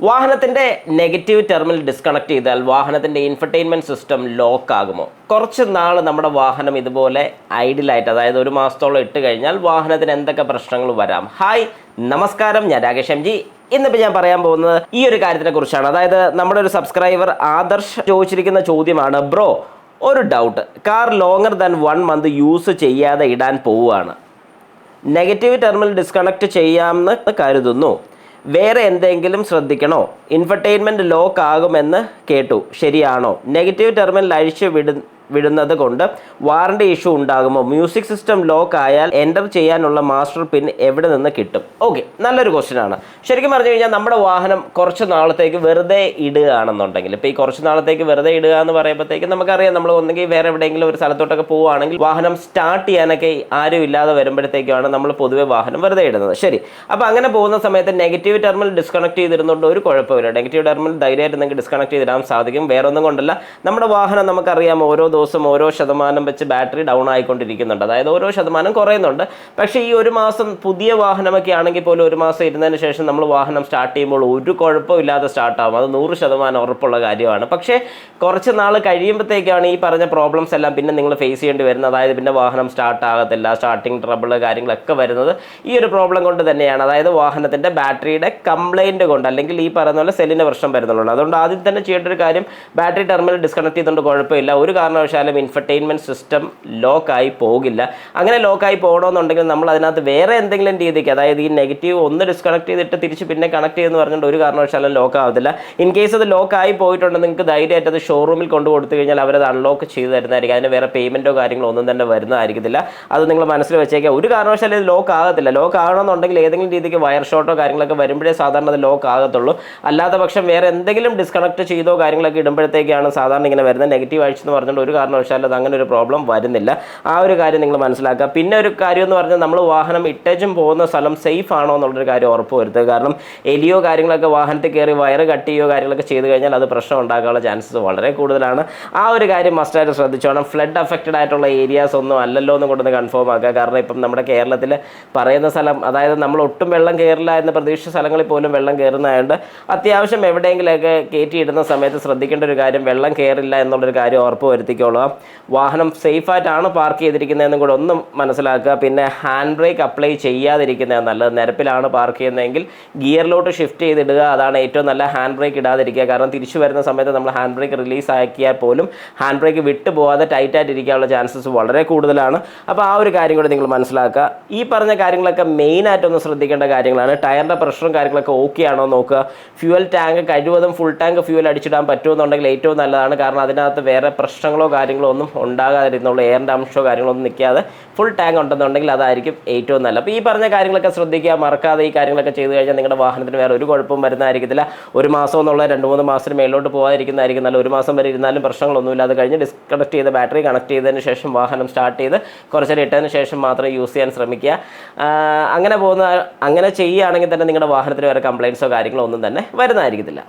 വാഹനത്തിന്റെ negative terminal disconnect ചെയ്താൽ വാഹനത്തിന്റെ ഇൻഫർടൈൻമെന്റ് സിസ്റ്റം ലോക്ക് ആകുമോ? കുറച്ച് നാൾ നമ്മുടെ വാഹനം ഇതുപോലെ ഐഡിലായിട്ട് അതായത് ഒരു മാസത്തോളം ഇട്ട് കഴിഞ്ഞാൽ വാഹനത്തിന് എന്തൊക്കെ പ്രശ്നങ്ങൾ വരാം? ഹായ് നമസ്കാരം. ഞാൻ രാകേഷ് എം ജി. ഇന്നിപ്പോൾ ഞാൻ പറയാൻ പോകുന്നത് ഈ ഒരു കാര്യത്തിനെ കുറിച്ചാണ്. അതായത് നമ്മുടെ ഒരു സബ്സ്ക്രൈബർ ആദർശ് ചോദിച്ചിരിക്കുന്ന ചോദ്യമാണ് ബ്രോ ഒരു doubt car longer than one month use ചെയ്യാതെ ഇടാൻ പോവുകയാണ്. നെഗറ്റീവ് ടെർമിനൽ ഡിസ്കണക്ട് ചെയ്യാമെന്ന് കരുതുന്നു. വേറെ എന്തെങ്കിലും ശ്രദ്ധിക്കണോ? ഇൻഫർടൈൻമെന്റ് ലോക്ക് ആകുമെന്ന് കേട്ടു. ശരിയാണോ? നെഗറ്റീവ് ടെർമിനൽ അഴിച്ചു വിടു വിടുന്നത് കൊണ്ട് വാറണ്ടി ഇഷ്യൂ ഉണ്ടാകുമോ മ്യൂസിക് സിസ്റ്റം ലോക്ക് ആയാൽ എന്റർ ചെയ്യാനുള്ള മാസ്റ്റർ പിൻ എവിടെ നിന്ന് കിട്ടും? ഓക്കെ നല്ലൊരു ക്വസ്റ്റ്യൻ ആണ്. ശരിക്കും പറഞ്ഞു കഴിഞ്ഞാൽ നമ്മുടെ വാഹനം കുറച്ച് നാളത്തേക്ക് വെറുതെ ഇടുകയാണെന്നുണ്ടെങ്കിൽ ഇപ്പോൾ ഈ കുറച്ച് നാളത്തേക്ക് വെറുതെ ഇടുക എന്ന് പറയുമ്പോഴത്തേക്ക് നമുക്കറിയാം നമ്മൾ ഒന്നെങ്കിൽ വേറെ എവിടെയെങ്കിലും ഒരു സ്ഥലത്തോട്ടൊക്കെ പോവുകയാണെങ്കിൽ വാഹനം സ്റ്റാർട്ട് ചെയ്യാനൊക്കെ ആരും ഇല്ലാതെ വരുമ്പോഴത്തേക്കാണ് നമ്മൾ പൊതുവെ വാഹനം വെറുതെ ഇടുന്നത്. ശരി അപ്പോൾ അങ്ങനെ പോകുന്ന സമയത്ത് നെഗറ്റീവ് ടെർമിൽ ഡിസ്കണക്ട് ചെയ്തിരുന്നുകൊണ്ട് ഒരു കുഴപ്പമില്ല. നെഗറ്റീവ് ടെർമിൽ ധൈര്യമായിട്ട് നിങ്ങൾക്ക് ഡിസ്കണക്ട് ചെയ്തിടാൻ സാധിക്കും. വേറെ ഒന്നും കൊണ്ടല്ല. നമ്മുടെ വാഹനം നമുക്കറിയാം ഓരോ ദിവസം ഓരോ ശതമാനം വെച്ച് ബാറ്ററി ഡൗൺ ആയിക്കൊണ്ടിരിക്കുന്നുണ്ട്. അതായത് ഓരോ ശതമാനം കുറയുന്നുണ്ട്. പക്ഷേ ഈ ഒരു മാസം പുതിയ വാഹനമൊക്കെ ആണെങ്കിൽ പോലും ഒരു മാസം ഇരുന്നതിന് ശേഷം നമ്മൾ വാഹനം സ്റ്റാർട്ട് ചെയ്യുമ്പോൾ ഒരു കുഴപ്പമില്ലാതെ സ്റ്റാർട്ട് ആകും അത് നൂറ് ശതമാനം ഉറപ്പുള്ള കാര്യമാണ്. പക്ഷേ കുറച്ച് നാൾ കഴിയുമ്പോഴത്തേക്കാണ് ഈ പറഞ്ഞ പ്രോബ്ലംസ് എല്ലാം പിന്നെ നിങ്ങൾ ഫേസ് ചെയ്യേണ്ടി വരുന്നത്. അതായത് പിന്നെ വാഹനം സ്റ്റാർട്ട് ആകത്തില്ല സ്റ്റാർട്ടിങ് ട്രബിൾ കാര്യങ്ങളൊക്കെ വരുന്നത് ഈ ഒരു പ്രോബ്ലം കൊണ്ട് തന്നെയാണ്. അതായത് വാഹനത്തിന്റെ ബാറ്ററിയുടെ കംപ്ലൈന്റ് കൊണ്ട് അല്ലെങ്കിൽ ഈ പറയുന്ന പോലെ സെല്ലിന്റെ പ്രശ്നം വരുന്നുള്ളൂ. അതുകൊണ്ട് ആദ്യം തന്നെ ചെയ്യേണ്ട ഒരു കാര്യം ബാറ്ററി ടെർമിനൽ ഡിസ്കണക്ട് ചെയ്തുകൊണ്ട് കുഴപ്പമില്ല. ഒരു കാരണവശാലും ഇൻഫർടൈൻമെന്റ് സിസ്റ്റം ലോക്കായി പോകില്ല. അങ്ങനെ ലോക്കായി പോകണമെന്നുണ്ടെങ്കിൽ നമ്മൾ അതിനകത്ത് വേറെ എന്തെങ്കിലും രീതിക്ക് അതായത് ഈ നെഗറ്റീവ് ഒന്ന് ഡിസ്കണക്ട് ചെയ്തിട്ട് തിരിച്ച് പിന്നെ കണക്ട് ചെയ്യുമെന്ന് പറഞ്ഞിട്ട് ഒരു കാരണവശാലും ലോക്ക് ആവത്തില്ല. ഇൻ കേസ് അത് ലോക്കായി പോയിട്ടുണ്ടെങ്കിൽ നിങ്ങൾക്ക് ധൈര്യമായിട്ട് അത് ഷോറൂമിൽ കൊണ്ടു കൊടുത്തു കഴിഞ്ഞാൽ അവരത് അൺലോക്ക് ചെയ്ത് തരുന്നതായിരിക്കും. അതിന് വേറെ പേയ്മെന്റോ കാര്യങ്ങളോ ഒന്നും തന്നെ വരുന്നതായിരിക്കത്തില്ല. അത് നിങ്ങൾ മനസ്സിൽ വെച്ചേക്കുക. ഒരു കാരണവശാലും ഇത് ലോക്ക് ആകത്തില്ല. ലോക്ക് ആകണമെന്നുണ്ടെങ്കിൽ ഏതെങ്കിലും രീതിക്ക് വയർ ഷോട്ടോ കാര്യങ്ങളൊക്കെ വരുമ്പോഴേ സാധാരണ അത് ലോക്ക് ആകത്തുള്ളൂ. അല്ലാത്ത പക്ഷം വേറെ എന്തെങ്കിലും ഡിസ്കണക്ട് ചെയ്തോ കാര്യങ്ങളൊക്കെ ഇടുമ്പോഴത്തേക്കാണ് സാധാരണ ഇങ്ങനെ വരുന്നത്. നെഗറ്റീവ് ആഴ്ച എന്ന് പറഞ്ഞുകൊണ്ട് ഒരു കാരണവശാലും അത് അങ്ങനെ ഒരു പ്രോബ്ലം വരുന്നില്ല. ആ ഒരു കാര്യം നിങ്ങൾ മനസ്സിലാക്കുക. പിന്നെ ഒരു കാര്യം എന്ന് പറഞ്ഞാൽ നമ്മൾ വാഹനം ഇട്ടേച്ചും പോകുന്ന സ്ഥലം സേഫ് ആണോ എന്നുള്ളൊരു കാര്യം ഉറപ്പ് വരുത്തുക. കാരണം എലിയോ കാര്യങ്ങളൊക്കെ വാഹനത്തിൽ കയറി വയറ് കട്ട് ചെയ്യുകയോ കാര്യങ്ങളൊക്കെ ചെയ്ത് കഴിഞ്ഞാൽ അത് പ്രശ്നം ഉണ്ടാക്കാനുള്ള ചാൻസസ് വളരെ കൂടുതലാണ്. ആ ഒരു കാര്യം മസ്റ്റായിട്ട് ശ്രദ്ധിച്ചോണം. ഫ്ലഡ് അഫക്റ്റഡ് ആയിട്ടുള്ള ഏരിയാസ് ഒന്നും അല്ലല്ലോ എന്ന് കൊണ്ടൊന്ന് കൺഫേം ആക്കുക. കാരണം ഇപ്പം നമ്മുടെ കേരളത്തിൽ പറയുന്ന സ്ഥലം അതായത് നമ്മൾ ഒട്ടും വെള്ളം കയറില്ല എന്ന് പ്രതീക്ഷിച്ച സ്ഥലങ്ങളിൽ പോലും വെള്ളം കയറുന്നതായതുകൊണ്ട് അത്യാവശ്യം എവിടെയെങ്കിലുമൊക്കെ കയറ്റിയിടുന്ന സമയത്ത് ശ്രദ്ധിക്കേണ്ട ഒരു കാര്യം വെള്ളം കയറില്ല എന്നുള്ളൊരു കാര്യം ഉറപ്പ് വരുത്തിക്കോളുക വാഹനം സേഫായിട്ടാണ് പാർക്ക് ചെയ്തിരിക്കുന്നതെന്നും കൂടെ ഒന്നും മനസ്സിലാക്കുക. പിന്നെ ഹാൻഡ് ബ്രേക്ക് അപ്ലൈ ചെയ്യാതിരിക്കുന്നതാണ് നല്ലത്. നിരപ്പിലാണ് പാർക്ക് ചെയ്യുന്നതെങ്കിൽ ഗിയറിലോട്ട് ഷിഫ്റ്റ് ചെയ്തിടുക. അതാണ് ഏറ്റവും നല്ല ഹാൻഡ് ബ്രേക്ക് ഇടാതിരിക്കുക. കാരണം തിരിച്ചു വരുന്ന സമയത്ത് നമ്മൾ ഹാൻഡ് ബ്രേക്ക് റിലീസ് ആക്കിയാൽ പോലും ഹാൻഡ് ബ്രേക്ക് വിട്ടു പോകാതെ ടൈറ്റായിട്ട് ഇരിക്കാനുള്ള ചാൻസസ് വളരെ കൂടുതലാണ്. അപ്പോൾ ആ ഒരു കാര്യം കൂടി നിങ്ങൾ മനസ്സിലാക്കുക. ഈ പറഞ്ഞ കാര്യങ്ങളൊക്കെ മെയിനായിട്ടൊന്ന് ശ്രദ്ധിക്കേണ്ട കാര്യങ്ങളാണ്. ടയറിന്റെ പ്രഷറും കാര്യങ്ങളൊക്കെ ഓക്കെ ആണോ നോക്കുക. ഫ്യൂവൽ ടാങ്ക് കഴിവതും ഫുൾ ടാങ്ക് ഫ്യൂവൽ അടിച്ചിടാൻ പറ്റുമെന്നുണ്ടെങ്കിൽ ഏറ്റവും നല്ലതാണ്. കാരണം അതിനകത്ത് വേറെ പ്രശ്നങ്ങളോ കാര്യങ്ങളോ ഒന്നും ഉണ്ടാകാതിരുന്നുള്ളൂ എയറിന്റെ അംശമോ കാര്യങ്ങളൊന്നും നിൽക്കാതെ ഫുൾ ടാങ്ക് ഉണ്ടെന്നുണ്ടെങ്കിൽ അതായിരിക്കും ഏറ്റവും നല്ലത്. അപ്പോൾ ഈ പറഞ്ഞ കാര്യങ്ങളൊക്കെ ശ്രദ്ധിക്കുക മറക്കാതെ ഈ കാര്യങ്ങളൊക്കെ ചെയ്തു കഴിഞ്ഞാൽ നിങ്ങളുടെ വാഹനത്തിന് വേറെ ഒരു കുഴപ്പവും വരുന്നതായിരിക്കത്തില്ല. ഒരു മാസം എന്നുള്ള രണ്ട് മൂന്ന് മാസത്തിന് മേലോട്ട് പോകാതിരിക്കുന്നതായിരിക്കും നല്ല ഒരു മാസം വരെ ഇരുന്നാലും പ്രശ്നങ്ങളൊന്നുമില്ല. അത് കഴിഞ്ഞ് ഡിസ്കണക്ട് ചെയ്ത് ബാറ്ററി കണക്ട് ചെയ്തതിന് ശേഷം വാഹനം സ്റ്റാർട്ട് ചെയ്ത് കുറച്ച് നേരം ഇട്ടതിന് ശേഷം മാത്രം യൂസ് ചെയ്യാൻ ശ്രമിക്കുക. അങ്ങനെ പോകുന്ന അങ്ങനെ ചെയ്യുകയാണെങ്കിൽ തന്നെ നിങ്ങളുടെ വാഹനത്തിന് വേറെ കംപ്ലയിൻസോ കാര്യങ്ങളോ ഒന്നും തന്നെ വരുന്നതായിരിക്കത്തില്ല.